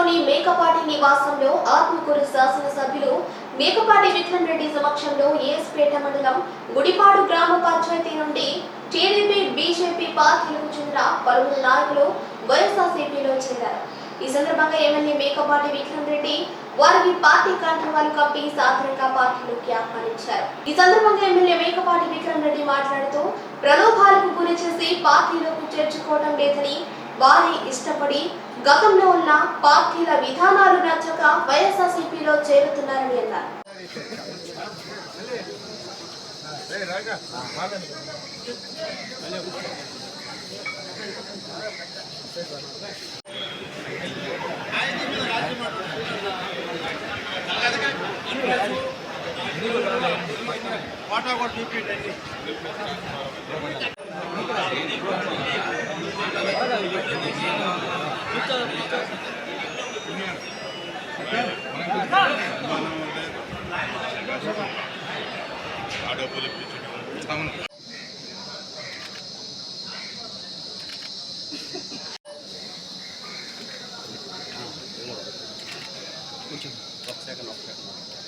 సత్తుపల్లిలోని మేకపాటి నివాసంలో ఆత్మకూరు శాసనసభ్యులు మేకపాటి విక్రమ్ రెడ్డి సమక్షంలో ఏఎస్పేట మండలం గుడిపాడు గ్రామ పంచాయతీ నుండి టీడీపీ బీజేపీ పార్టీలకు చెందిన పలువురు నాయకులు వైఎస్ఆర్సీపీలో చేరారు. ఈ సందర్భంగా ఎమ్మెల్యే మేకపాటి విక్రమ్ రెడ్డి వారికి పార్టీ కంఠవాలు కప్పి సాధారణంగా పార్టీలోకి ఆహ్వానించారు. ఈ సందర్భంగా ఎమ్మెల్యే మేకపాటి విక్రమ్ రెడ్డి మాట్లాడుతూ ప్రలోభాలకు గురి చేసి పార్టీలోకి చేర్చుకోవడం లేదని వారి ఇష్టపడి గతంలో ఉన్న పార్టీల విధానాలు నచ్చక వైఎస్ఆర్సీపీలో చేరుతున్నారని అన్నారు. వాటా కూడా చూపించండి. కొంచెం ఒక సెకండ్ ఒక సెకండ్